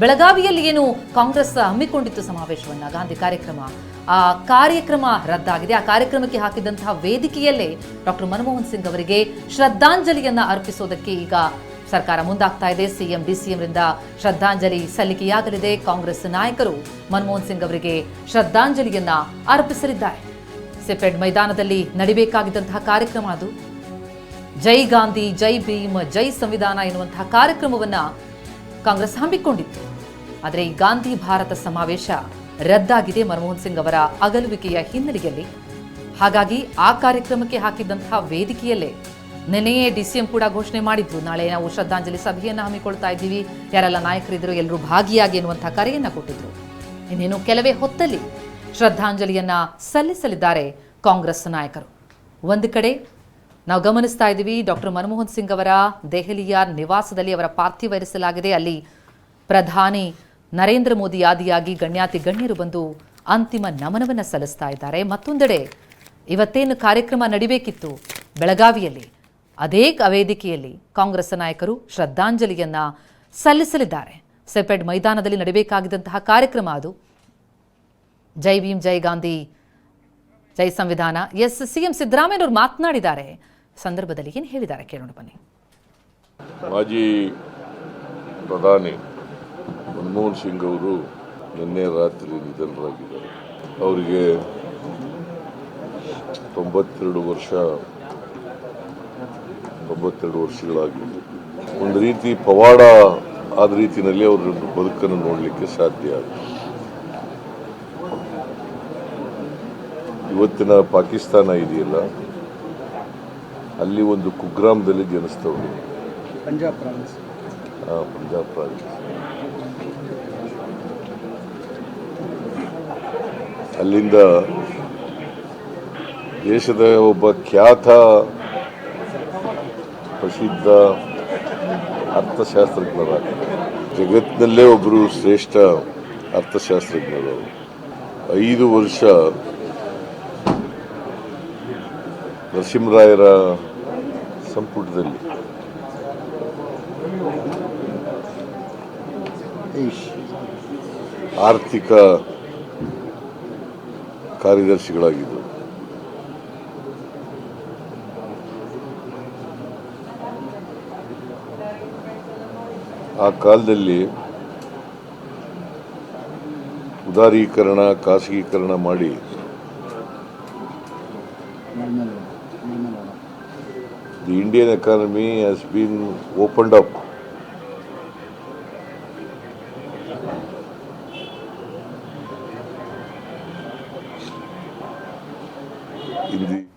ಬೆಳಗಾವಿಯಲ್ಲಿ ಏನು ಕಾಂಗ್ರೆಸ್ ಹಮ್ಮಿಕೊಂಡಿತ್ತು ಸಮಾವೇಶವನ್ನ, ಗಾಂಧಿ ಕಾರ್ಯಕ್ರಮ, ಆ ಕಾರ್ಯಕ್ರಮ ರದ್ದಾಗಿದೆ. ಆ ಕಾರ್ಯಕ್ರಮಕ್ಕೆ ಹಾಕಿದಂತಹ ವೇದಿಕೆಯಲ್ಲೇ ಡಾಕ್ಟರ್ ಮನಮೋಹನ್ ಸಿಂಗ್ ಅವರಿಗೆ ಶ್ರದ್ಧಾಂಜಲಿಯನ್ನು ಅರ್ಪಿಸೋದಕ್ಕೆ ಈಗ ಸರ್ಕಾರ ಮುಂದಾಗ್ತಾ ಇದೆ. ಸಿಎಂ, ಡಿಸಿಎಂರಿಂದ ಶ್ರದ್ಧಾಂಜಲಿ ಸಲ್ಲಿಕೆಯಾಗಲಿದೆ. ಕಾಂಗ್ರೆಸ್ ನಾಯಕರು ಮನಮೋಹನ್ ಸಿಂಗ್ ಅವರಿಗೆ ಶ್ರದ್ಧಾಂಜಲಿಯನ್ನ ಅರ್ಪಿಸಲಿದ್ದಾರೆ. ಸಿಪೆಡ್ ಮೈದಾನದಲ್ಲಿ ನಡಿಬೇಕಾಗಿದ್ದಂತಹ ಕಾರ್ಯಕ್ರಮ ಅದು. ಜೈ ಗಾಂಧಿ, ಜೈ ಭೀಮ್, ಜೈ ಸಂವಿಧಾನ ಎನ್ನುವಂತಹ ಕಾರ್ಯಕ್ರಮವನ್ನ ಕಾಂಗ್ರೆಸ್ ಹಮ್ಮಿಕೊಂಡಿತ್ತು. ಆದರೆ ಈ ಗಾಂಧಿ ಭಾರತ ಸಮಾವೇಶ ರದ್ದಾಗಿದೆ ಮನಮೋಹನ್ ಸಿಂಗ್ ಅವರ ಅಗಲುವಿಕೆಯ ಹಿನ್ನೆಲೆಯಲ್ಲಿ. ಹಾಗಾಗಿ ಆ ಕಾರ್ಯಕ್ರಮಕ್ಕೆ ಹಾಕಿದ್ದಂತಹ ವೇದಿಕೆಯಲ್ಲೇ ನಿನ್ನೆಯೇ ಡಿಸಿಎಂ ಕೂಡ ಘೋಷಣೆ ಮಾಡಿದ್ರು. ನಾಳೆ ನಾವು ಶ್ರದ್ಧಾಂಜಲಿ ಸಭೆಯನ್ನು ಹಮ್ಮಿಕೊಳ್ತಾ ಇದ್ದೀವಿ. ಯಾರೆಲ್ಲ ನಾಯಕರಿದ್ರು ಎಲ್ಲರೂ ಭಾಗಿಯಾಗಿ ಎನ್ನುವಂತಹ ಕರೆಯನ್ನು ಕೊಟ್ಟಿದ್ರು. ಇನ್ನೇನು ಕೆಲವೇ ಹೊತ್ತಲ್ಲಿ ಶ್ರದ್ಧಾಂಜಲಿಯನ್ನ ಸಲ್ಲಿಸಲಿದ್ದಾರೆ ಕಾಂಗ್ರೆಸ್ ನಾಯಕರು. ಒಂದು ಕಡೆ ನಾವು ಗಮನಿಸ್ತಾ ಇದ್ದೀವಿ, ಡಾಕ್ಟರ್ ಮನಮೋಹನ್ ಸಿಂಗ್ ಅವರ ದೆಹಲಿಯ ನಿವಾಸದಲ್ಲಿ ಅವರ ಪಾರ್ಥಿವ ಇರಿಸಲಾಗಿದೆ. ಅಲ್ಲಿ ಪ್ರಧಾನಿ ನರೇಂದ್ರ ಮೋದಿ ಆದಿಯಾಗಿ ಗಣ್ಯಾತಿ ಗಣ್ಯರು ಬಂದು ಅಂತಿಮ ನಮನವನ್ನು ಸಲ್ಲಿಸ್ತಾ ಇದ್ದಾರೆ. ಮತ್ತೊಂದೆಡೆ ಇವತ್ತೇನು ಕಾರ್ಯಕ್ರಮ ನಡಿಬೇಕಿತ್ತು? ಬೆಳಗಾವಿಯಲ್ಲಿ ಅದೇ ವೇದಿಕೆಯಲ್ಲಿ ಕಾಂಗ್ರೆಸ್ ನಾಯಕರು ಶ್ರದ್ಧಾಂಜಲಿಯನ್ನ ಸಲ್ಲಿಸಲಿದ್ದಾರೆ. ಸೆಪೆಡ್ ಮೈದಾನದಲ್ಲಿ ನಡೆಯಬೇಕಾಗಿದ್ದಂತಹ ಕಾರ್ಯಕ್ರಮ ಅದು. ಜೈ ಭೀಮ್, ಜೈ ಗಾಂಧಿ, ಜೈ ಸಂವಿಧಾನ. ಎಸ್ ಸಿಎಂ ಸಿದ್ದರಾಮಯ್ಯನವರು ಮಾತನಾಡಿದ್ದಾರೆ. ಸಂದರ್ಭದಲ್ಲಿ ಏನು ಹೇಳಿದ್ದಾರೆ ಕೇಳೋಣ ಬನ್ನಿ. ಮಾಜಿ ಪ್ರಧಾನಿ ಮನಮೋಹನ್ ಸಿಂಗ್ ಅವರು ನಿನ್ನೆ ರಾತ್ರಿ ನಿಧನರಾಗಿದ್ದಾರೆ. ಅವರಿಗೆ ತೊಂಬತ್ತೆರಡು ವರ್ಷ, ತೊಂಬತ್ತೆರಡು ವರ್ಷಗಳಾಗಿತ್ತು ಒಂದು ರೀತಿ ಪವಾಡ ಆದ ರೀತಿಯಲ್ಲಿ ಅವರ ಬದುಕನ್ನು ನೋಡಲಿಕ್ಕೆ ಸಾಧ್ಯ ಆಗುತ್ತೆ ಇವತ್ತಿನ ಪಾಕಿಸ್ತಾನ ಇದೆಯಲ್ಲ ಅಲ್ಲಿ ಒಂದು ಕುಗ್ರಾಮದಲ್ಲಿ ಜನಿಸ್ತವರು ಪಂಜಾಬ್ ಪ್ರಾವಿನ್ಸ್. ಆ, ಪಂಜಾಬ್ ಪ್ರಾವಿನ್ಸ್. ಅಲ್ಲಿಂದ ದೇಶದ ಒಬ್ಬ ಖ್ಯಾತ ಪ್ರಸಿದ್ಧ ಅರ್ಥಶಾಸ್ತ್ರಜ್ಞರ ಜಗತ್ತಿನಲ್ಲೇ ಒಬ್ಬರು ಶ್ರೇಷ್ಠ ಅರ್ಥಶಾಸ್ತ್ರಜ್ಞರು. ಐದು ವರ್ಷ ನರಸಿಂಹರಾಯರ ಸಂಪುಟದಲ್ಲಿ. ಆರ್ಥಿಕ ಕಾರ್ಯದರ್ಶಿಗಳಾಗಿದ್ದರು. ಆ ಕಾಲದಲ್ಲಿ ಉದಾರೀಕರಣ ಖಾಸಗೀಕರಣ ಮಾಡಿ the Indian economy has been opened up. In the